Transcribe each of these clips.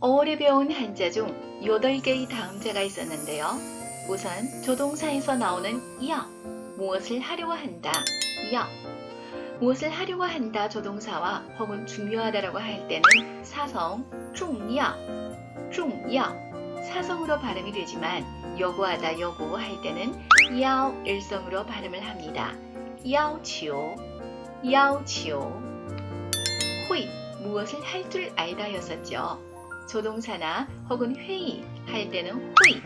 5월에 배운 한자 중 8개의 다음자가 있었는데요. 우선 조동사에서 나오는 야, 무엇을 하려고 한다, 야. 무엇을 하려고 한다 조동사와 혹은 중요하다라고 할 때는 사성, 중야, 중야, 사성으로 발음이 되지만 요구하다 요구할 때는 야오 일성으로 발음을 합니다. 야오치오, 야오치오. 호이, 무엇을 할 줄 알다였었죠. 조동사나 혹은 회의 할 때는 호이,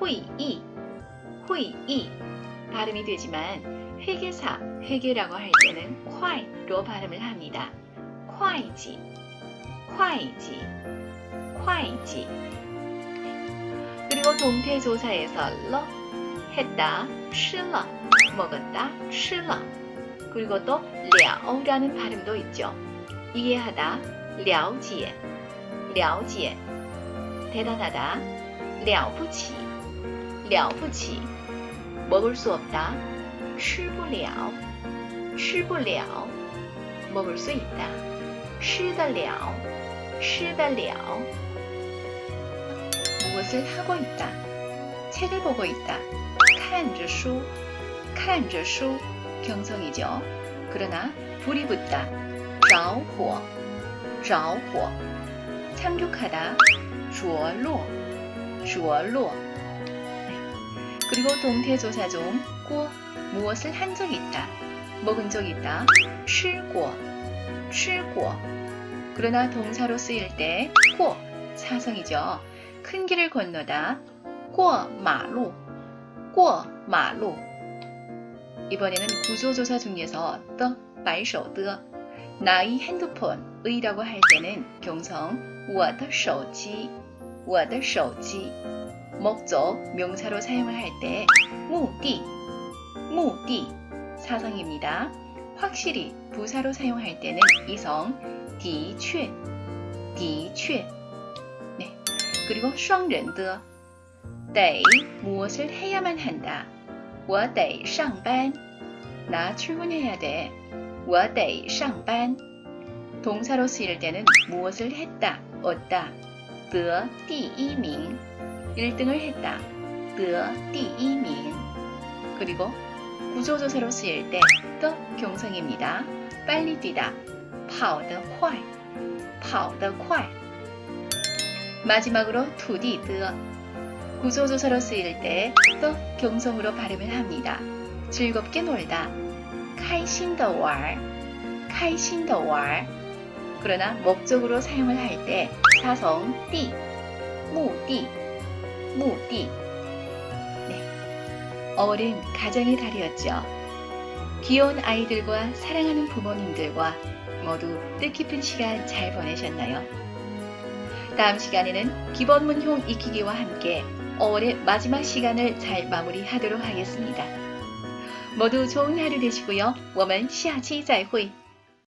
호이이, 호이이 발음이 되지만 회계사, 회계라고 할 때는 콰이로 발음을 합니다. 콰이지, 콰이지, 콰이지. 그리고 동태조사에서 러, 했다, 吃了, 먹었다, 吃了. 그리고 또 랴오라는 발음도 있죠. 이해하다, 了解, 了解. 대단하다, 了不起,了不起. 먹을 수 없다, 吃不了,吃不了. 먹을 수 있다, 吃得了,吃得了. 무엇을 하고 있다, 책을 보고 있다, 看着书,看着书. 경성이죠. 그러나 불이 붙다, 着火,着火. 참륙하다, 주얼로, 주얼로. 그리고 동태조사 중꼬 무엇을 한 적이 있다, 먹은 적이 있다, 출고, 출고. 그러나 동사로 쓰일 때, 꼬, 사성이죠. 큰 길을 건너다, 꼬, 마루, 꼬, 마루. 이번에는 구조조사 중에서, 떡 말手, 떠. 나의 핸드폰, 의라고 할 때는 경성 我的手机,我的手机. 목적, 명사로 사용을 할 때 무디, 무디, 사성입니다. 확실히 부사로 사용할 때는 이성, 的确,的确. 네. 그리고 双人的, 대, 무엇을 해야만 한다. 我得上班. 나 출근해야 돼. 我得上班. 동사로 쓰일 때는 무엇을 했다, 얻다. 得第一名. 1등을 했다. 得第一名. 그리고 구조조사로 쓰일 때 the 경성입니다. 빨리 뛰다. 跑得快.跑得快. 마지막으로 투디 the 구조조사로 쓰일 때 the 경성으로 발음을 합니다. 즐겁게 놀다. 开心的玩,开心的玩. 그러나 목적으로 사용을 할 때 사성 띠, 무띠, 무띠. 네. 5월은 가정의 달이었죠. 귀여운 아이들과 사랑하는 부모님들과 모두 뜻깊은 시간 잘 보내셨나요? 다음 시간에는 기본문형 익히기와 함께 5월의 마지막 시간을 잘 마무리하도록 하겠습니다. 모두 좋은 하루 되시고요. 我们下期再会.